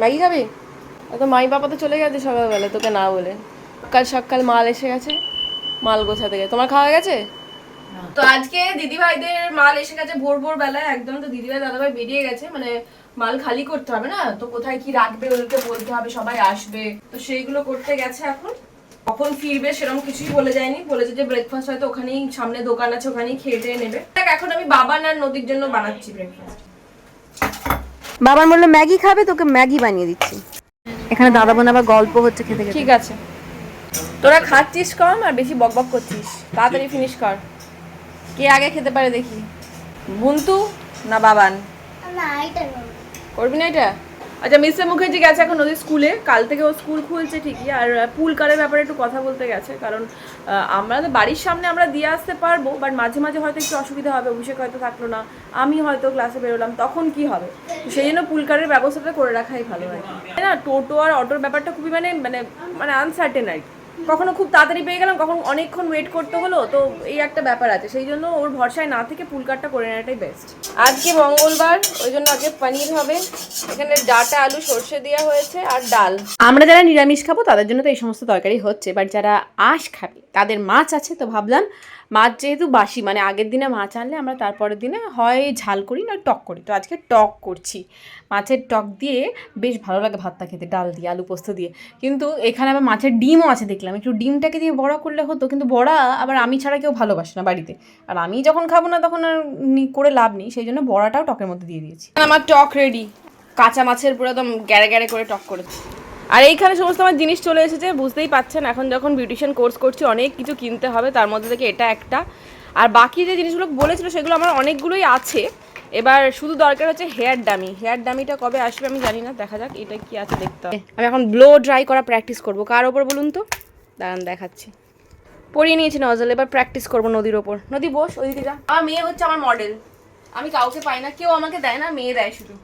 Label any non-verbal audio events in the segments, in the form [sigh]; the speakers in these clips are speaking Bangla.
ম্যাগি খাবি তো মাই বাবা তো চলে গেছে সকালবেলা তোকে না বলে। কাল সকাল মাল এসে গেছে মাল গোছাতে গেছে। তোমার খাওয়া গেছে? তো আজকে দিদিভাইদের মাল এসে গেছে ভোর ভোর বেলায় একদম তো দিদিভাই দাদাভাই বেরিয়ে গেছে মানে মাল খালি করতে হবে না? তো কোথায় কি রাখবে ওদেরকে বলতে হবে সবাই আসবে। তো সেইগুলো করতে গেছে এখন। কখন ফিরবে সেরকম কিছুই বলে যায়নি। বলেছে যে ব্রেকফাস্ট হয়তো ওখানেই সামনে দোকান আছে ওখানেই খেয়ে টেয়ে নেবে। দেখ, এখন আমি বাবা আর নদীর জন্য বানাচ্ছি ব্রেকফাস্ট বাবার বলল ম্যাগি খাবে? তোকে ম্যাগি বানিয়ে দিচ্ছি। এখানে দাদা বোন আবার গল্প হচ্ছে খেতে খেতে। ঠিক আছে। তোরা খাচ্ছিস কম আর বেশি বকবক করছিস। তাড়াতাড়ি ফিনিশ কর। কে আগে খেতে পারে দেখি? বুন্তু না বাবান? করবি না এটা? আচ্ছা মিস্টার মুখার্জি গেছে এখন ওদের স্কুলে। কাল থেকে ও স্কুল খুলছে ঠিকই। আর পুল কারের ব্যাপারে একটু কথা বলতে গেছে। কারণ আমরা তো বাড়ির সামনে আমরা দিয়ে আসতে পারব, বাট মাঝে মাঝে হয়তো একটু অসুবিধা হবে। অভিষেক হয়তো থাকল না। আমি হয়তো ক্লাসে বেরোলাম। তখন কি হবে? সেই জন্য পুল কারের ব্যবস্থাটা করে রাখাই ভালো হয় না? টোটো আর অটোর ব্যাপারটা খুবই মানে মানে মানে আনসার্টেন আর কি। কখনো খুব তাড়াতাড়ি পেয়ে গেলাম কখন অনেকক্ষণ ওয়েট করতে হলো তো এই একটা ব্যাপার আছে। সেই জন্য ওর ভরসায় না থেকে ফুল কাটটা করে নেওয়াটাই বেস্ট আজকে মঙ্গলবার ওই জন্য আজকে পনির হবে। এখানে ডাটা আলু সর্ষে দেওয়া হয়েছে আর ডাল। আমরা যারা নিরামিষ খাব তাদের জন্য তো এই সমস্ত তরকারি হচ্ছে। বাট যারা আঁশ খাবে তাদের মাছ আছে, তো ভাবলাম মাছ যেহেতু বাসি মানে আগের দিনে মাছ আনলে আমরা তারপরের দিনে হয় ঝাল করি না টক করি। তো আজকে টক করছি। মাছের টক দিয়ে বেশ ভালো লাগে ভাতটা খেতে, ডাল দিয়ে, আলু পোস্ত দিয়ে। কিন্তু এখানে আবার মাছের ডিমও আছে দেখলাম। একটু ডিমটাকে দিয়ে বড়া করলে হতো, কিন্তু বড়া আবার আমি ছাড়া কেউ ভালোবাসে না বাড়িতে। আর আমি যখন খাব না তখন আর করে লাভ নেই, সেই জন্য বড়াটাও টকের মধ্যে দিয়ে দিয়েছি। আমার টক রেডি কাঁচা মাছের পুরো একদম গ্যারে গ্যারে করে টক করেছে। আর এইখানে সমস্ত আমার জিনিস চলে এসেছে, বুঝতেই পাচ্ছেন, এখন যখন বিউটিশিয়ান কোর্স করছি, অনেক কিছু কিনতে হবে, তার মধ্যে থেকে এটা একটা। আর বাকি যে জিনিসগুলো বলেছিল, সেগুলো আমার অনেকগুলোই আছে। এবার শুধু দরকার হচ্ছে হেয়ার ডামি হেয়ার ডামিটা কবে আসবে আমি জানি না, দেখা যাক এটা কি আছে দেখতে হবে। আমি এখন ব্লো ড্রাই করা প্র্যাকটিস করব। কার ওপর বলুন তো? দাঁড়ান, দেখাচ্ছি। পরিয়ে নিয়েছি নজল এবার প্র্যাকটিস করব নদীর ওপর। নদী, বস, ওইদিকে যা। আমার মেয়ে হচ্ছে আমার মডেল আমি কাউকে পাই না, কেউ আমাকে দেয় না, মেয়ে দেয় শুধু।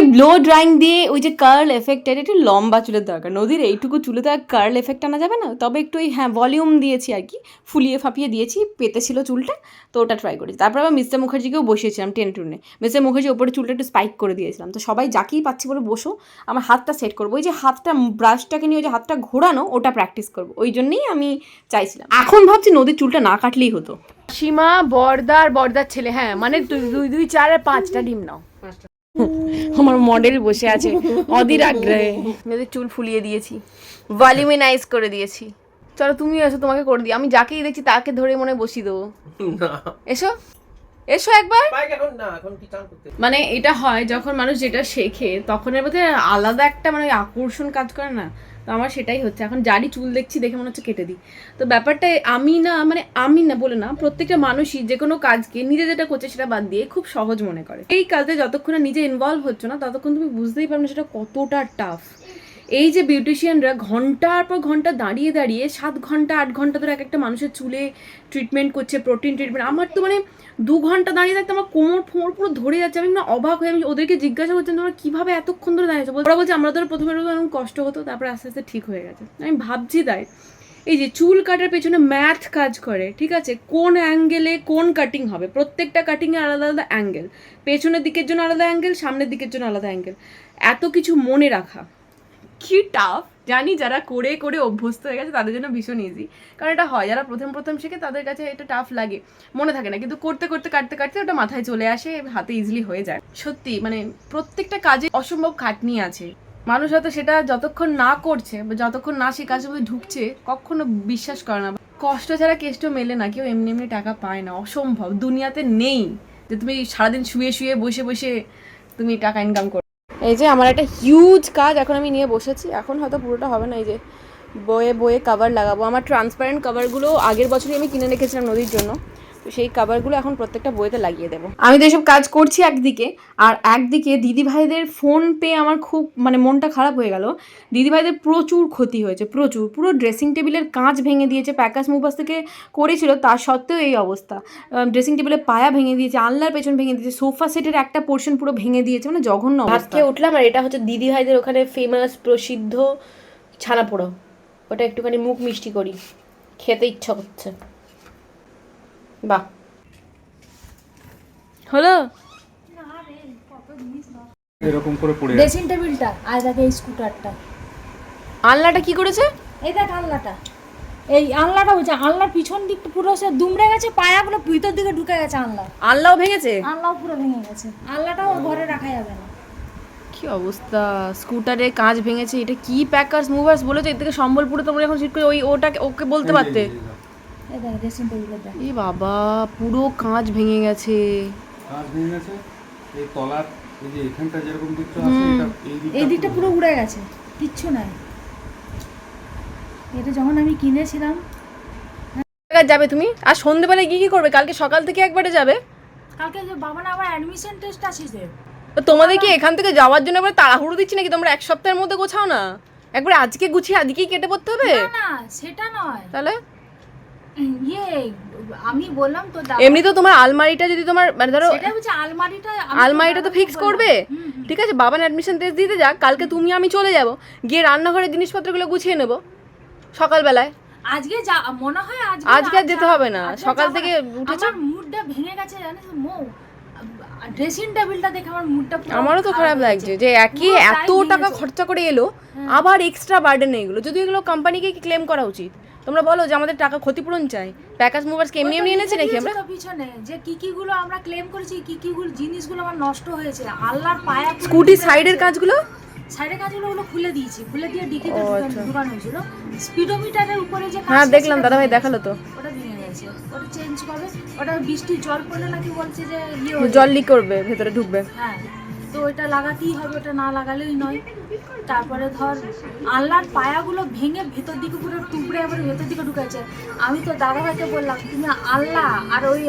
এই ব্লো ড্রাইং দিয়ে ওই যে কার্ল এফেক্টের একটু লম্বা চুলের দরকার। নদীর এইটুকু চুলে তো আর কার্ল এফেক্ট আনা যাবে না। তবে একটু ওই হ্যাঁ ভলিউম দিয়েছি আর কি। ফুলিয়ে ফাঁপিয়ে দিয়েছি পেতে ছিল চুলটা তো ওটা ট্রাই করেছি। তারপর আবার মিস্টার মুখার্জিকেও বসিয়েছিলাম টেনে টুনে মিস্টার মুখার্জি ওপরে চুলটা একটু স্পাইক করে দিয়েছিলাম। তো সবাই যাকেই পাচ্ছি বলে বসো আমার হাতটা সেট করব। ওই যে হাতটা ব্রাশটাকে নিয়ে ওই যে হাতটা ঘোরানো ওটা প্র্যাকটিস করব। ওই জন্যেই আমি চাইছিলাম। এখন ভাবছি নদীর চুলটা না কাটলেই হতো। সীমা বর্দার বর্দার ছেলে হ্যাঁ মানে দুই দুই দুই চার আর পাঁচটা ডিম নাও। আমার মডেল বসে আছে অধীর আগ্রহে। মেয়েদের চুল ফুলিয়ে দিয়েছি ভলিউমিনাইজ করে দিয়েছি। চলো তুমি এসো তোমাকে করে দিই। আমি যাকেই দেখছি তাকে ধরে মনে হয় বসিয়ে দেবো। এসো এসো একবার। বাইক এখন না এখন কি চান করতে? মানে এটা হয় যখন মানুষ যেটা শেখে তখন এর মধ্যে আলাদা একটা মানে আকর্ষণ কাজ করে না? আমার সেটাই হচ্ছে। এখন যারই চুল দেখছি, দেখে মনে হচ্ছে কেটে দিই। তো ব্যাপারটা আমি না মানে আমি না, বলে না, প্রত্যেকটা মানুষই যে কোনো কাজকে, নিজে যেটা করছে সেটা বাদ দিয়ে খুব সহজ মনে করে। এই কাজে যতক্ষণ নিজে ইনভলভ হচ্ছে না, ততক্ষণ তুমি বুঝতেই পারবে না সেটা কতটা টাফ এই যে বিউটিশিয়ানরা ঘণ্টার পর ঘণ্টা দাঁড়িয়ে দাঁড়িয়ে সাত ঘণ্টা, আট ঘণ্টা ধরে এক একটা মানুষের চুলে ট্রিটমেন্ট করছে প্রোটিন ট্রিটমেন্ট আমার তো মানে দু ঘণ্টা দাঁড়িয়ে থাকতে আমার কোমর ফোমর পুরো ধরে যাচ্ছে। আমি না অবাক হয়ে আমি ওদেরকে জিজ্ঞাসা করছি, তোমরা কীভাবে এতক্ষণ ধরে দাঁড়িয়েছো ওরা বলছে, আমরা ধরো প্রথমে এরকম কষ্ট হতো, তারপরে আস্তে আস্তে ঠিক হয়ে গেছে। আমি ভাবছি তাই। এই যে চুল কাটার পেছনে ম্যাথ কাজ করে, ঠিক আছে? কোন অ্যাঙ্গেলে কোন কাটিং হবে? প্রত্যেকটা কাটিংয়ে আলাদা আলাদা অ্যাঙ্গেল পেছনের দিকের জন্য আলাদা অ্যাঙ্গেল সামনের দিকের জন্য আলাদা অ্যাঙ্গেল এত কিছু মনে রাখা। কি টাফ জানি যারা করে করে অভ্যস্ত হয়ে গেছে, তাদের জন্য ভীষণ ইজি কারণ এটা হয়, যারা প্রথম প্রথম শেখে, তাদের কাছে এটা টাফ লাগে। মনে থাকে না, কিন্তু করতে করতে, কাটতে কাটতে ওটা মাথায় চলে আসে, হাতে ইজিলি হয়ে যায়। সত্যি মানে প্রত্যেকটা কাজে অসম্ভব খাটনি আছে। মানুষ হয়তো সেটা যতক্ষণ না করছে, বা যতক্ষণ না সেই কাজের মধ্যে ঢুকছে, কখনো বিশ্বাস করে না। কষ্ট ছাড়া কেষ্ট মেলে না, কেউ এমনি এমনি টাকা পায় না, অসম্ভব। দুনিয়াতে নেই যে তুমি সারাদিন শুয়ে শুয়ে, বসে বসে তুমি টাকা ইনকাম করো। এই যে আমার একটা হিউজ কাজ এখন আমি নিয়ে বসেছি। এখন হয়তো পুরোটা হবে না, এই যে বয়ে বয়ে কভার লাগাবো। আমার ট্রান্সপারেন্ট কভারগুলো আগের বছরই আমি কিনে রেখেছিলাম নদীর জন্য। তো সেই কভারগুলো এখন প্রত্যেকটা বইতে লাগিয়ে দেবো। আমি তো এসব কাজ করছি একদিকে আর একদিকে দিদিভাইদের ফোন পেয়ে আমার খুব মানে মনটা খারাপ হয়ে গেল। দিদিভাইদের প্রচুর ক্ষতি হয়েছে প্রচুর। পুরো ড্রেসিং টেবিলের কাঁচ ভেঙে দিয়েছে প্যাকাস মুভাস থেকে করেছিল তার সত্ত্বেও এই অবস্থা। ড্রেসিং টেবিলের পায়া ভেঙে দিয়েছে আলনার পেছন ভেঙে দিয়েছে সোফা সেটের একটা পোর্শন পুরো ভেঙে দিয়েছে মানে জঘন্য অবস্থা। উঠলাম আর এটা হচ্ছে দিদিভাইদের ওখানে ফেমাস প্রসিদ্ধ ছানা পোড়ো ওটা একটুখানি মুখ মিষ্টি করি খেতে ইচ্ছা করছে। বাহ হলো? এরকম করে পড়ে ড্রেসিং টেবিলটা আর দেখে এই স্কুটারটা আলনাটা কি করেছে? এই দেখ আলনাটা। এই আলনাটা হচ্ছে আলনার পিছন দিকটা পুরো সে দুমড়ে গেছে পায়াগুলো ভিতর দিকে ঢুকে গেছে আলনা। আলনাও ভেঙেছে? আলনাও পুরো ভেঙে গেছে। আলনাটাও ঘরে রাখা যাবে না। কি অবস্থা? স্কুটারে কাঁচ ভেঙেছে এটা কি প্যাকার্স মুভার্স বলেছে? এর থেকে সম্বলপুরে তোমরা এখন শিট করে ওই ওটাকে ওকে বলতে পারতে। ড্রেসিং টেবিলের দেখ। এ বাবা পুরো কাঁচ ভেঙে গেছে। কাজ ভেঙে গেছে? এই তলার এই যে এখানটা যেরকম দিকটা আছে এটা এই দিকটা পুরো উড়ে গেছে কিচ্ছু নাই। এটা যখন আমি কিনেছিলাম যাবে তুমি? আর সন্ধেবেলায় কি কি করবে? কালকে সকাল থেকে একবারে যাবে? কালকে যে বাবা না আবার অ্যাডমিশন টেস্ট আছে যে। তো তোমাদের কি এখান থেকে যাওয়ার জন্য এবার তাড়াহুড়ো দিচ্ছি নাকি? তোমরা এক সপ্তাহের মধ্যে গোছাও না? একবার আজকে গুছিয়ে আজকেই কেটে পড়তে হবে? না না সেটা নয়। তাহলে? ইয়ে আমি বললাম তো এমনি তো তোমার আলমারিটা যদি তোমার মানে ধরো সেটা হচ্ছে আলমারিটা আলমারিটা তো ফিক্স করবে। ঠিক আছে বাবার অ্যাডমিশন টেস্ট দিতে যাক কালকে তুমি আমি চলে যাব গিয়ে রান্নাঘরের জিনিসপত্রগুলো গুছিয়ে নেব সকালবেলায়। আজকে যা মনে হয় আজকে আজকে আর যেতে হবে না। সকাল থেকে। উঠেছো? আমার মুডটা ভেঙে গেছে জানিস মো। ড্রেসিং টেবিলটা দেখে আমার মুডটা আমারও তো খারাপ লাগছে যে একই এত টাকা খরচা করে এলো আবার এক্সট্রা বার্ডেন এগুলো। যদি এগুলো কোম্পানিকে ক্লেম করা উচিত? তোমরা বলো যে আমাদের টাকা ক্ষতিপূরণ চাই। প্যাকাস মুভার্স এমনি এমনি এনেছে নাকি আমরা? পিছনে যে কি কি গুলো আমরা ক্লেম করেছি কি কি গুলো জিনিসগুলো আমার নষ্ট হয়েছে। আল্লাহর পায়া স্কুটি সাইডের। কাজগুলো? সাইডের কাজগুলো ওগুলো খুলে দিয়েছি। খুলে দিয়ে ডিকিতে ঢুকানো হয়েছিল। স্পিডোমিটারের উপরে যে হ্যাঁ দেখলাম দাদা ভাই দেখাল তো। ওটা ভেঙে গেছে। ওটা চেঞ্জ করবে। ওটা বৃষ্টি জল পড়লে নাকি বলছে যে ইয়ে জল লিক করবে ভেতরে ঢুকবে। হ্যাঁ। তো ওটা লাগাতেই হবে, ওটা না লাগালেই নয়। তারপরে ধর আল্লাহর পায়াগুলো ভেঙে ভেতর দিকে পুরো টুকরে আবার ভেতর দিকে ঢুকেছে। আমি তো দাদা ভাইকে বললাম, তুমি আল্লাহ আর ওই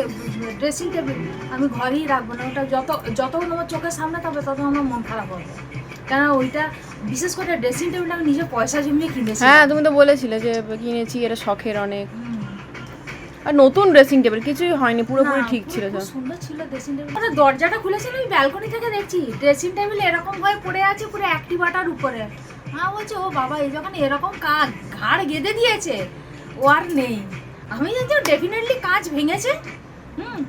ড্রেসিং টেবিল আমি ঘরেই রাখব না, ওটা যত যতক্ষণ আমার চোখের সামনে থাকবে, তত আমার মন খারাপ হবে। কেন ওইটা বিশেষ করে ড্রেসিং টেবিল আমি নিজে পয়সা জমিয়ে কিনেছি। হ্যাঁ তুমি তো বলেছিলে যে কিনেছি, এটা শখের অনেক। আর নতুন ড্রেসিং টেবিল কিছুই হয়নি পুরোপুরি ঠিক ছিল সুন্দর ছিল ড্রেসিং টেবিল মানে দরজাটা খুলেছিল আমি ব্যালকনি থেকে দেখছি। ড্রেসিং টেবিল এরকম হয়ে পড়ে আছে পুরো অ্যাক্টিভাটার উপরে। মা বলছে ও বাবা এই যখন এরকম কাজ ঘাড় গেঁদে দিয়েছে ও আর নেই। আমি জানছি ডেফিনেটলি কাজ ভেঙেছে। হুম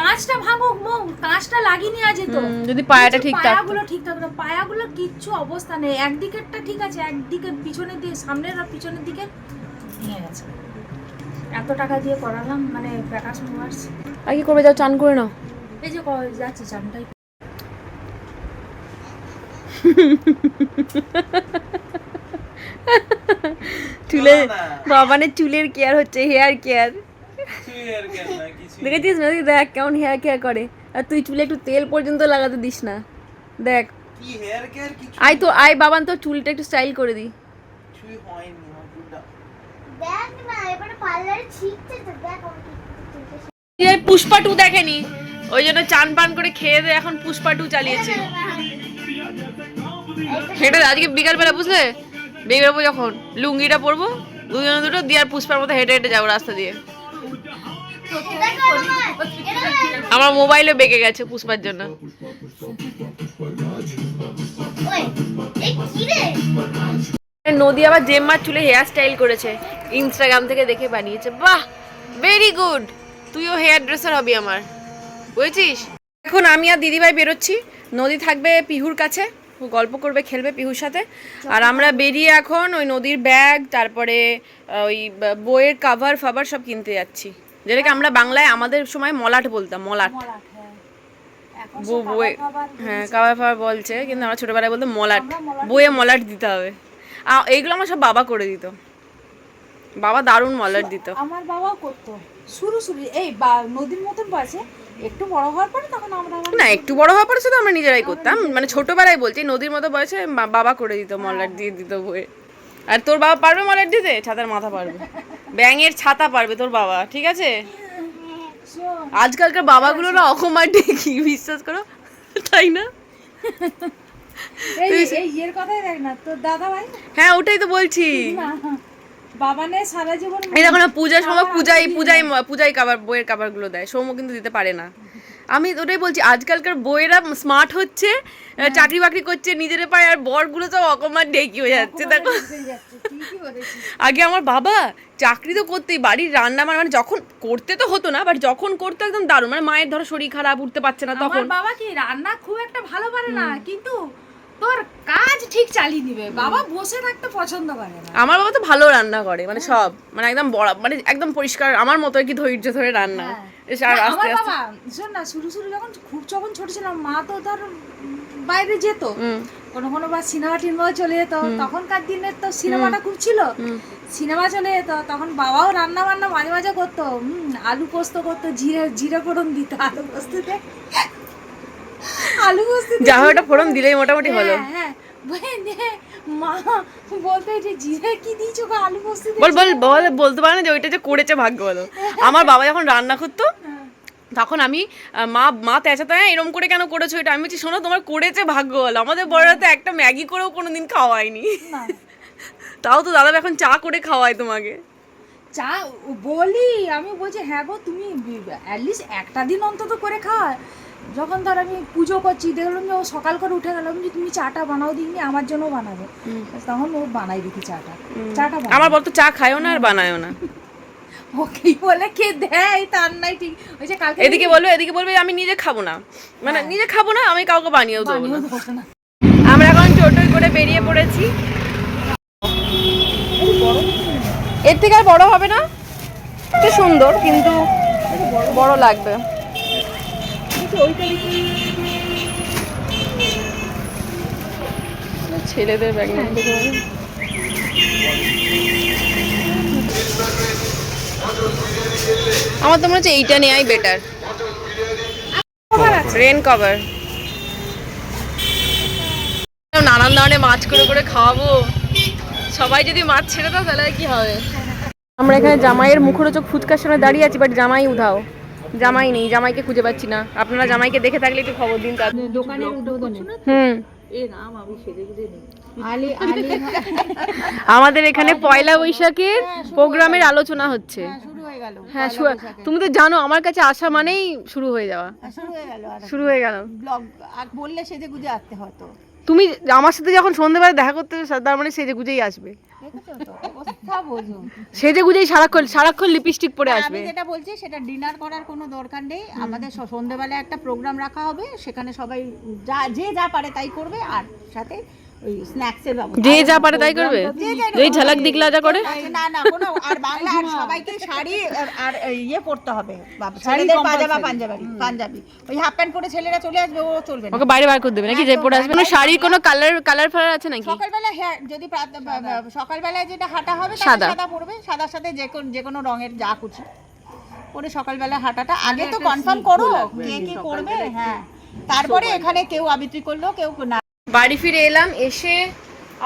কাঁচটা ভাঙুক মো কাঁচটা লাগিয়ে নিয়ে আছে তো যদি পায়াটা ঠিক থাকতো। পায়াগুলো ঠিক থাকতো পায়াগুলো কিচ্ছু অবস্থা নেই। একদিকেরটা ঠিক আছে একদিকের পিছনের দিকে সামনের আর পিছনের দিকে ভেঙে গেছে। এত টাকা দিয়ে করালাম মানে প্যাকাশ মুভার্স আর কি করবে? যাও চান করে নাও। এই যে যাচ্ছি চানটাই [laughs] চুলে বাবানের চুলের কেয়ার হচ্ছে হেয়ার কেয়ার দেখেছিস? নদী দেখ কেমন হেয়ার কেয়ার করে। আর তুই চুলে একটু তেল পর্যন্ত লাগাতে দিস না। দেখ। কি হেয়ার কেয়ার কিছু আয় তো আয় বাবান তো চুলটা একটু স্টাইল করে দি। কিছুই পুষ্পা টু দেখেনি ওই জন্য চান পান করে খেয়ে দিয়ে এখন পুষ্পা টু চালিয়েছে সেটা আজকে বিকালবেলা, বুঝলে বেরোবো যখন লুঙ্গিটা পরবো, দুজনে দুটো, দিয়ে আর পুষ্পার মতো হেঁটে হেঁটে যাব রাস্তা দিয়ে। আমার মোবাইলও বেঁকে গেছে পুষ্পার জন্য? নদী আবার জেম্মার চুলে হেয়ার স্টাইল করেছে। ইনস্টাগ্রাম থেকে দেখে বানিয়েছে। বাহ! ভেরি গুড তুইও হেয়ার ড্রেসার হবি আমার। বুঝেছিস? এখন আমি আর দিদিভাই বেরোচ্ছি। নদী থাকবে পিহুর কাছে। ও গল্প করবে খেলবে পিহুর সাথে। আর আমরা বেরিয়ে এখন ওই নদীর ব্যাগ তারপরে ওই বইয়ের কাভার ফাভার সব কিনতে যাচ্ছি। যেটাকে আমরা বাংলায় আমাদের সময় মলাট বলতাম মলাট। হ্যাঁ। বই হ্যাঁ কাভার ফাভার বলছে কিন্তু আমরা ছোটবেলায় বলতাম মলাট বইয়ে মলাট দিতে হবে। এইগুলো আমার সব বাবা করে দিত। বাবা দারুণ মলাট দিত। আমার বাবাও করতো। শুরু শুরু এই নদীর মতন বয়সে একটু বড় হওয়ার পরে তখন আমরা না একটু বড় হওয়ার পরে তো আমরা নিজেরাই করতাম। মানে ছোটবেলায় বলছি নদীর মতো বয়সে বাবা করে দিত মলাট দিয়ে দিত বইয়ে আর তোর বাবা পারবে মলাট দিতে? ছাতার মাথা পারবে। ব্যাঙের ছাতা পারবে তোর বাবা ঠিক আছে? আজকালকার বাবাগুলো না অকমার দেখি বিশ্বাস করো? তাই না? এই এই কথাই দেখ না তোর দাদা ভাই? হ্যাঁ ওটাই তো বলছি। না সারা জীবন এই না পূজার সময় পূজাই পূজাই পূজাই কাবার বইয়ের দেয় কিন্তু দিতে পারে না। আমি ওটাই বলছি আজকালকার বইয়েরা স্মার্ট হচ্ছে চাকরি বাকরি করছে নিজের পায়ে আর বরগুলো তো অকমান ডেকি হয়ে যাচ্ছে দেখো। আগে আমার বাবা চাকরি তো করতেই বাড়ির রান্না মানে মানে যখন করতে তো হতো না বাট যখন করতো একদম দারুণ মানে মায়ের ধরো শরীর খারাপ উঠতে পারছে না তখন। বাবা কি রান্না খুব একটা ভালো পারে না কিন্তু তোর কাজ ঠিক চালিয়ে দিবে। বাবা বসে থাকতে পছন্দ করে না। আমার বাবা তো ভালো রান্না করে মানে সব মানে একদম বড় মানে একদম পরিষ্কার আমার মতো কি ধৈর্য ধরে রান্না। আর আস্তে শোন না শুরু শুরু যখন খুব যখন ছোট ছিলাম মা তো ধর বাইরে যেত। কোনো কোনো বার সিনেমা টিনেমাও চলে যেত। তখনকার দিনে তো সিনেমাটা খুব ছিল। সিনেমা চলে যেত তখন বাবাও রান্না বান্না মাঝে মাঝে করতো। হুম, আলু পোস্ত করতো জিরে জিরে ফোড়ন দিত আলু পোস্ততে আলু পোস্ত যা একটা ফোড়ন দিলেই মোটামুটি হলো হ্যাঁ। হ্যাঁ মা বলতো যে জিরে কি দিয়েছ গো আলু পোস্ত বল বল বল বলতে পারে না যে ওইটা যে করেছে ভাগ্য বলো আমার বাবা যখন রান্না করতো তখন আমি মা মা তেঁচাতে হ্যাঁ এরম করে কেন করেছ এটা? আমি বলছি শোনো তোমার করেছে ভাগ্য বলো আমাদের বড়রা তো একটা ম্যাগি করেও কোনোদিন খাওয়ায়নি তাও তো দাদা এখন চা করে খাওয়ায় তোমাকে। চা বলি আমি বলছি হ্যাঁ গো তুমি অ্যাটলিস্ট একটা দিন অন্তত করে খাওয়া। যখন ধর আমি পুজো করছি দেখলাম যে ও সকাল করে উঠে গেলাম যে তুমি চাটা বানাও দিইনি আমার জন্য বানাবে। তখন ও বানাই দেখি চাটা। চাটা। আমার বলতো চা খায়ও না আর বানায়ও না। ওকেই বলে কে দেয় তার নাই ঠিক। ওই যে কালকে এদিকে বলবে এদিকে বলবে আমি নিজে খাব না। মানে নিজে খাব না আমি কাউকে বানিয়েও দেবো না। আমরা এখন টোটোয় করে বেরিয়ে পড়েছি। এর থেকে আর বড় হবে না। একটু সুন্দর কিন্তু বড় লাগবে। ছেলেদের ব্যাগ আমার তো মনে হচ্ছে এইটা নেওয়াই বেটার রেন কভার নানান ধরনের মাছ করে করে খাওয়াবো। সবাই যদি মাছ ছেড়ে দাও তাহলে কি হবে? আমরা এখানে জামাইয়ের মুখরোচক ফুচকার সামনে দাঁড়িয়ে আছি বাট জামাই উধাও। জামাই নেই জামাইকে খুঁজে পাচ্ছি না। আপনারা জামাইকে দেখে থাকলে একটু খবর দিন তার। দোকানের হুম। আমাদের এখানে পয়লা বৈশাখের প্রোগ্রামের আলোচনা হচ্ছে। হ্যাঁ তুমি তো জানো আমার কাছে আসা মানেই শুরু হয়ে যাওয়া। শুরু হয়ে গেল শুরু হয়ে গেল। বললে সেজে গুজে আসতে হতো। তুমি আমার সাথে যখন সন্ধ্যেবেলা দেখা করতে তার মানে সেজে গুজেই আসবে। সেজে গুজেই সারাক্ষণ সারাক্ষণ লিপস্টিক পরে আমি আসবে। যেটা বলছি সেটা ডিনার করার কোনো দরকার নেই। আমাদের স- সন্ধ্যেবেলায় একটা প্রোগ্রাম রাখা হবে সেখানে সবাই যা যে যা পারে তাই করবে আর সাথে ওই স্ন্যাক্সের ব্যবস্থা। যে যা পারে তাই করবে? যেই ঝালাক দিকলা যা করে? না না কোনো আর বাংলা আর সবাইকে শাড়ি আর- ইয়ে পরতে হবে। ছেলেদের পাজামা পাঞ্জাবি পাঞ্জাবি। ওই হাফ প্যান্ট পরে ছেলেরা চলে আসবে ও চলবে না। ওকে বাইরে বার করে দেবে নাকি? যে পরে আসবে শাড়ির কোনো কালার কালার ফালার আছে নাকি? সকালবেলা হ্যাঁ যদি সকালবেলায় যেটা হাঁটা হবে সাদা। সাদা পড়বে সাদার সাথে যে কোন যে কোনো রঙের যা খুশি পরে সকালবেলা হাঁটাটা। আগে তো কনফার্ম করো কে কি করবে হ্যাঁ। তারপরে এখানে কেউ আবৃত্তি করল কেউ না বাড়ি ফিরে এলাম এসে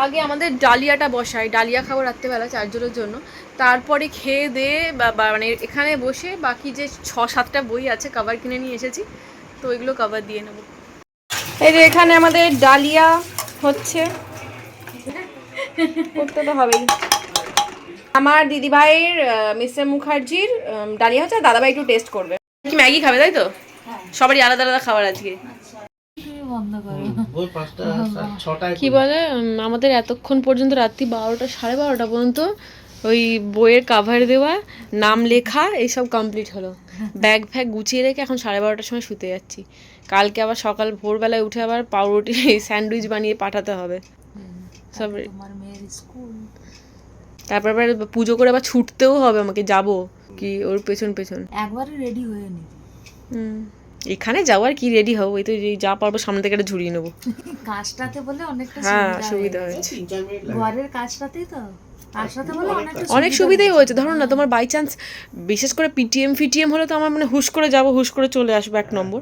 আগে আমাদের ডালিয়াটা বসাই। ডালিয়া খাব রাত্রেবেলা চারজনের জন্য। তারপরে খেয়ে দিয়ে মানে এখানে বসে বাকি যে ছ সাতটা বই আছে কভার কিনে নিয়ে এসেছি তো ওইগুলো কভার দিয়ে নেব। এই যে এখানে আমাদের ডালিয়া হচ্ছে। করতে তো হবেই। আমার দিদিভাইয়ের মিস্টার মুখার্জির ডালিয়া হচ্ছে আর দাদাভাই একটু টেস্ট করবে। কি ম্যাগি খাবে তাই তো? সবারই আলাদা আলাদা খাবার আজকে। কি বলে আমাদের এতক্ষণ পর্যন্ত রাত্রি বারোটা সাড়ে বারোটা পর্যন্ত ওই বইয়ের কাভার দেওয়া নাম লেখা এইসব কমপ্লিট হলো। ব্যাগ ফ্যাগ গুছিয়ে রেখে এখন সাড়ে বারোটার সময় শুতে যাচ্ছি। কালকে আবার সকাল ভোরবেলায় উঠে আবার পাউরুটি [laughs] স্যান্ডউইচ বানিয়ে পাঠাতে হবে। সব তারপর আবার পুজো করে আবার ছুটতেও হবে আমাকে যাব। কি ওর পেছন পেছন। একবারে রেডি হয়ে নি হুম। এখানে যাওয়ার কি রেডি হব? এই তো যে যা পারব সামনে থেকে একটা ঝুড়িয়ে নেব। কাজটাতে বলে অনেকটা হ্যাঁ সুবিধা হয়েছে। ঘরের কাজটাতেই তো। অনেক সুবিধাই হয়েছে। ধরো না তোমার বাই চান্স বিশেষ করে পিটিএম ফিটিএম হলে তো আমার মানে হুশ করে যাব হুশ করে চলে আসব এক নম্বর।